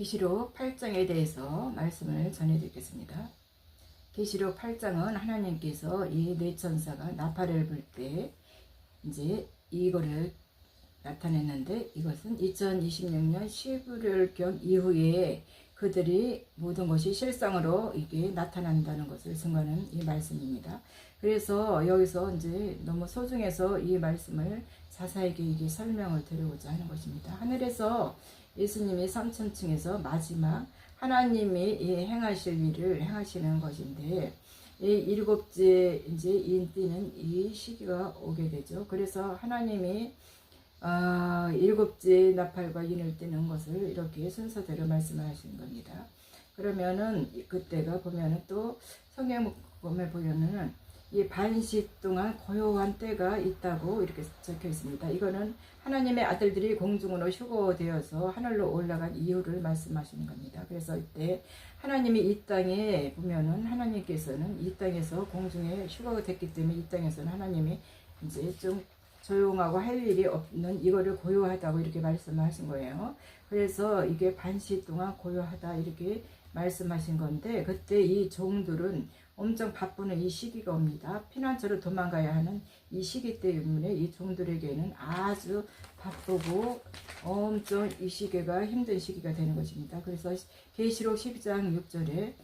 계시록 8장에 대해서 말씀을 전해드리겠습니다. 계시록 8장은 하나님께서 이 뇌천사가 나팔을 불 때 이제 이거를 나타냈는데 이것은 2026년 11월경 이후에 그들이 모든 것이 실상으로 이게 나타난다는 것을 증거하는 이 말씀입니다. 그래서 여기서 이제 너무 소중해서 이 말씀을 자세하게 이게 설명을 드리고자 하는 것입니다. 하늘에서 예수님이 삼천층에서 마지막 하나님이 이 행하실 일을 행하시는 것인데 이 일곱째 이제 인띠는 이 시기가 오게 되죠. 그래서 하나님이 아, 일곱째 나팔과 인을 띠는 것을 이렇게 순서대로 말씀하신 겁니다. 그러면은 그때가 보면은 또 성경 보면 보면은 이 반시 동안 고요한 때가 있다고 이렇게 적혀 있습니다. 이거는 하나님의 아들들이 공중으로 휴거되어서 하늘로 올라간 이유를 말씀하시는 겁니다. 그래서 이때 하나님이 이 땅에 보면은 하나님께서는 이 땅에서 공중에 휴거가 됐기 때문에 이 땅에서는 하나님이 이제 좀 조용하고 할 일이 없는 이거를 고요하다고 이렇게 말씀하신 거예요. 그래서 이게 반시 동안 고요하다 이렇게 말씀하신 건데 그때 이 종들은 엄청 바쁘는 이 시기가 옵니다. 피난처로 도망가야 하는 이 시기 때문에 이 종들에게는 아주 바쁘고 엄청 이 시기가 힘든 시기가 되는 것입니다. 그래서 계시록 12장 6절에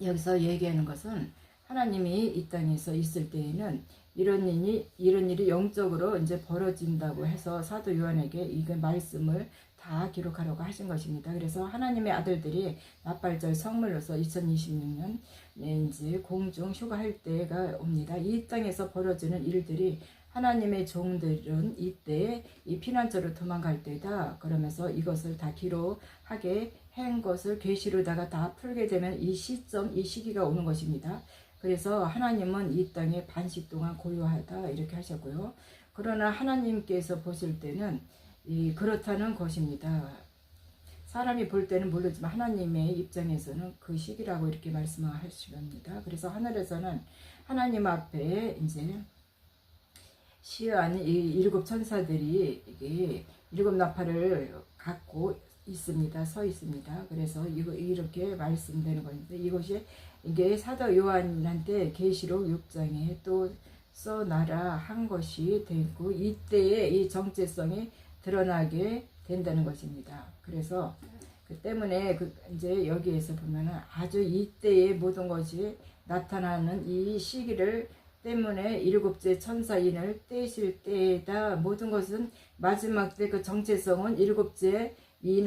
여기서 얘기하는 것은 하나님이 이 땅에서 있을 때에는 이런 일이 이런 일이 영적으로 이제 벌어진다고 해서 사도 요한에게 이그 말씀을 다 기록하라고 하신 것입니다. 그래서 하나님의 아들들이 나팔절 성물로서 2026년 이제 공중 휴가할 때가 옵니다. 이 땅에서 벌어지는 일들이 하나님의 종들은 이때 이 피난처로 도망갈 때다. 그러면서 이것을 다 기록하게 한 것을 계시로다가 다 풀게 되면 이 시점, 이 시기가 오는 것입니다. 그래서 하나님은 이 땅에 반시 동안 고요하다 이렇게 하셨고요. 그러나 하나님께서 보실 때는 이 그렇다는 것입니다. 사람이 볼 때는 모르지만 하나님의 입장에서는 그 시기라고 이렇게 말씀하십니다. 그래서 하늘에서는 하나님 앞에 이제 시한 이 일곱 천사들이 이게 일곱 나팔을 갖고 있습니다. 서 있습니다. 그래서 이거 이렇게 말씀되는 건데 이것이 이게 사도 요한한테 계시록 6장에 또 써놔라 한 것이 되고 이때에 이 정체성이 드러나게 된다는 것입니다. 그래서 그 때문에 그 이제 여기에서 보면은 아주 이때의 모든 것이 나타나는 이 시기를 때문에 일곱째 천사인을 떼실 때에다 모든 것은 마지막 때 그 정체성은 일곱째 인